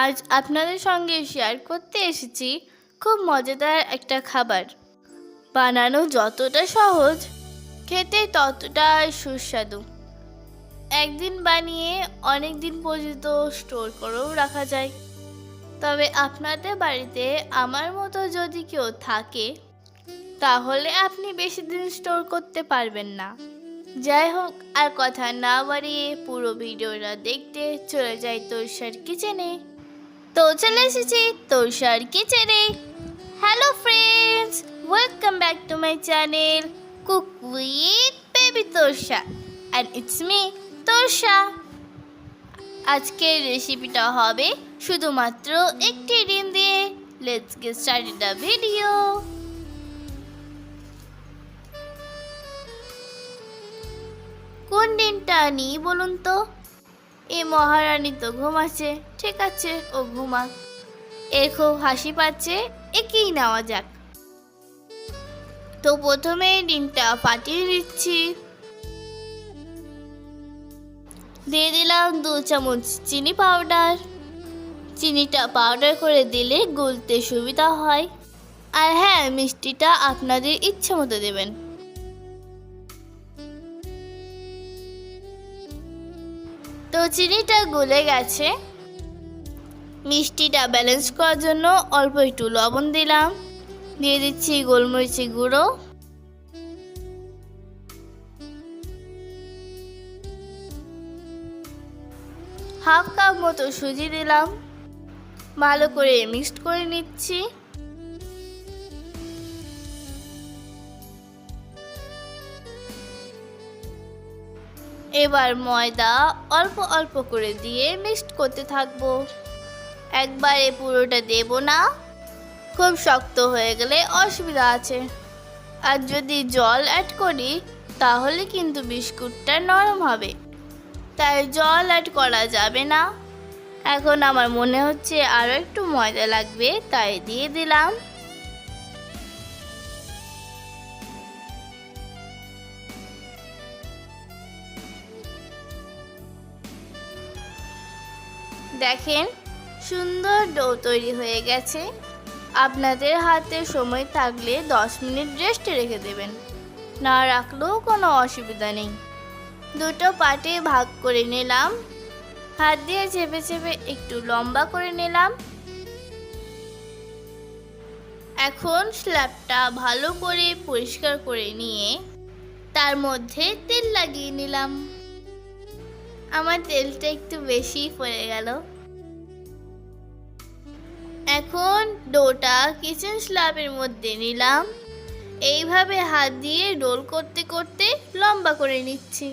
আজ আপনাদের সঙ্গে শেয়ার করতে এসেছি খুব মজাদার একটা খাবার। বানানো যতটা সহজ, খেতে ততটাই সুস্বাদু। একদিন বানিয়ে অনেক দিন পর্যন্ত স্টোর করেও রাখা যায়। তবে আপনাদের বাড়িতে আমার মতো যদি কেউ থাকে, তাহলে আপনি বেশি দিন স্টোর করতে পারবেন না। যাই হোক, আর কথা না বাড়িয়ে পুরো ভিডিওটা দেখতে চলে যাই তোরসার কিচেনে তো চলে এসেছি তোরসার কিচেনে। Hello friends welcome back to my channel cook with baby Torsa and it's me Torsa আজকের রেসিপিটা হবে শুধুমাত্র একটি ডিম দিয়ে। Let's get started the video কোন দিনটা নিই বলুন তো? এ মহারানী তো ঘুমাচ্ছে, ঠিক আছে, ও ঘুমা। এর খুব হাসি পাচ্ছে, একেই নেওয়া যাক। তো প্রথমে ডিমটা ফাটিয়ে দিচ্ছি। দিয়ে দিলাম দু চামচ চিনি পাউডার। চিনিটা পাউডার করে দিলে গুলতে সুবিধা হয়। আর হ্যাঁ মিষ্টিটা আপনাদের ইচ্ছে মতো দেবেন। তো চিনিটা গলে গেছে। মিষ্টিটা ব্যালেন্স করার জন্য অল্প একটু লবণ দিলাম। দিয়ে দিচ্ছি গোলমরিচি গুঁড়ো। হাফ কাপ মতো সুজি দিলাম। ভালো করে মিক্সড করে নিচ্ছি। এবার ময়দা অল্প অল্প করে দিয়ে মিক্সড করতে থাকব। একবারে পুরোটা দেব না। খুব শক্ত হয়ে গেলে অসুবিধা আছে। আর যদি জল অ্যাড করি, তাহলে কিন্তু বিস্কুটটা নরম হবে। তাই জল অ্যাড করা যাবে না। এখন আমার মনে হচ্ছে আরও একটু ময়দা লাগবে, তাই দিয়ে দিলাম। দেখেন, সুন্দর ডো তৈরি হয়ে গেছে। আপনাদের হাতে সময় থাকলে দশ মিনিট রেস্টে রেখে দেবেন। না রাখলেও কোনো অসুবিধা নেই। দুটো পার্টে ভাগ করে নিলাম। হাত দিয়ে চেপে চেপে একটু লম্বা করে নিলাম। এখন স্ল্যাবটা ভালো করে পরিষ্কার করে নিয়ে তার মধ্যে তেল লাগিয়ে নিলাম। আমার তেলটা একটু বেশি পড়ে গেল। এখন ডোটা কিচেন স্ল্যাবের মধ্যে নিলাম। এইভাবে হাত দিয়ে রোল করতে করতে লম্বা করে নিচ্ছি।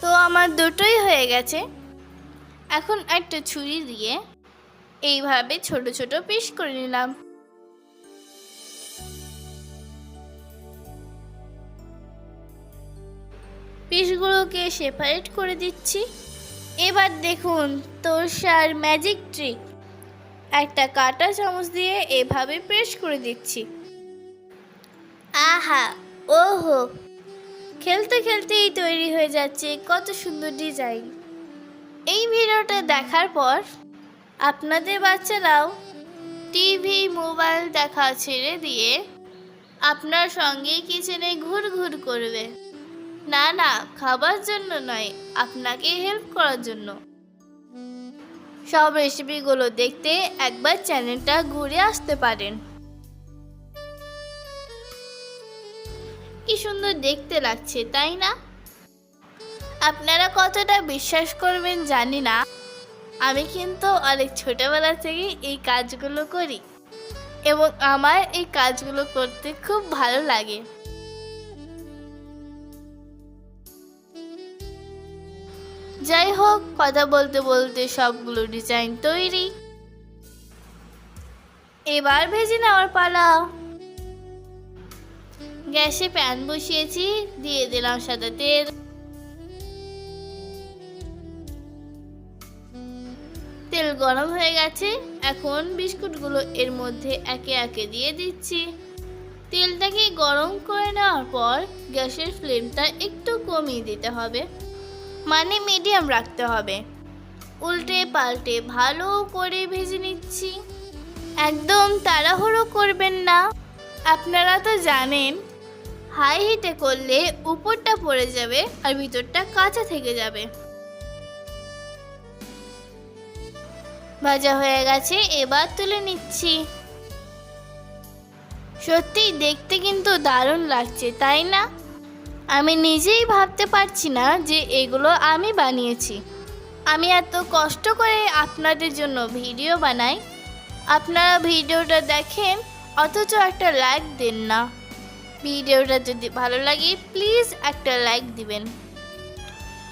তো আমার দুটোই হয়ে গেছে। এখন একটা ছুরি দিয়ে এইভাবে ছোট ছোট পিস করে নিলাম। পিসগুলোকে সেপারেট করে দিচ্ছি। এবার দেখুন, তোরসার ম্যাজিক ট্রিক একটা কাটা চামচ দিয়ে এভাবে প্রেস করে দিচ্ছি। আহা, ওহো! খেলতে খেলতেই তৈরি হয়ে যাচ্ছে, কত সুন্দর ডিজাইন এই ভিডিওটা দেখার পর আপনাদের বাচ্চারাও টিভি মোবাইল দেখা ছেড়ে দিয়ে আপনার সঙ্গে কিচেনে ঘুর ঘুর করবে। না না, খাবার জন্য নয়, আপনাকে হেল্প করার জন্য। সব রেসিপিগুলো দেখতে একবার চ্যানেলটা ঘুরে আসতে পারেন। কি সুন্দর দেখতে লাগছে, তাই না? আপনারা কতটা বিশ্বাস করবেন জানি না। আমি কিন্তু অনেক ছোটবেলা থেকে এই কাজগুলো করি এবং আমার এই কাজগুলো করতে খুব ভালো লাগে। যাই হোক, কথা বলতে বলতে সবগুলো ডিজাইন তৈরি। এবার ভেজে নেওয়ার পালা। গ্যাসে প্যান বসিয়েছি, দিয়ে দিলাম সাদা তেল। তেল গরম হয়ে গেছে, এখন বিস্কুটগুলো এর মধ্যে একে একে দিয়ে দিচ্ছি। তেলটাকে গরম করে নেওয়ার পর গ্যাসের ফ্লেমটা একটু কমিয়ে দিতে হবে। মানে মিডিয়াম রাখতে হবে। উল্টে পাল্টে ভালো করে ভেজে নিচ্ছি। একদম তাড়াহুড়ো করবেন না। আপনারা তো জানেন, হাই হিটে করলে উপরটা পড়ে যাবে আর ভিতরটা কাঁচা থেকে যাবে। ভাজা হয়ে গেছে, এবার তুলে নিচ্ছি। সত্যি দেখতে কিন্তু দারুণ লাগছে, তাই না? আমি নিজেই ভাবতে পারছি না যে এগুলো আমি বানিয়েছি। আমি এত কষ্ট করে আপনাদের জন্য ভিডিও বানাই। আপনারা ভিডিওটা দেখেন, অথচ একটা লাইক দেন না। ভিডিওটা যদি ভালো লাগে প্লিজ একটা লাইক দিবেন।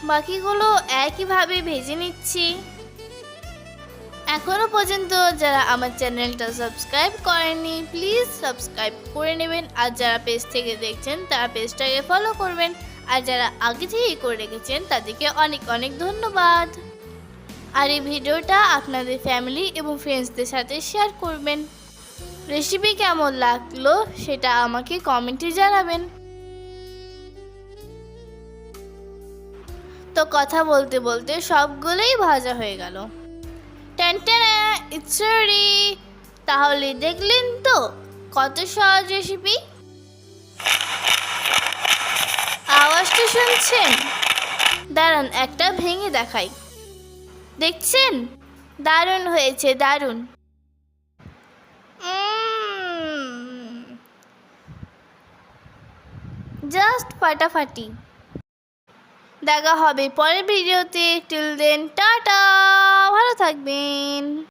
বাকিগুলো একইভাবে ভেজে নিচ্ছি। এখনও পর্যন্ত যারা আমার চ্যানেলটা সাবস্ক্রাইব করেনি প্লিজ সাবস্ক্রাইব করে নেবেন। আর যারা পেজ থেকে দেখছেন, তারা পেজটাকে ফলো করবেন। আর যারা আগে থেকেই করে রেখেছেন, তাদেরকে অনেক অনেক ধন্যবাদ। আর এই ভিডিওটা আপনাদের ফ্যামিলি এবং ফ্রেন্ডসদের সাথে শেয়ার করবেন। রেসিপি কেমন লাগল, সেটা আমাকে কমেন্টে জানাবেন। তো কথা বলতে বলতে সবগুলোই ভাজা হয়ে গেল। টেনটেনা ইটস তাহলে দেখলেন তো কত সহজ রেসিপি আওয়াজটা শুনছেন? দাঁড়ান, একটা ভেঙে দেখাই। দেখছেন? দারুণ হয়েছে, দারুণ। জাস্ট ফাটাফাটি। দেখা হবে পরের ভিডিওতে। Till then tata. ভালো থাকবেন।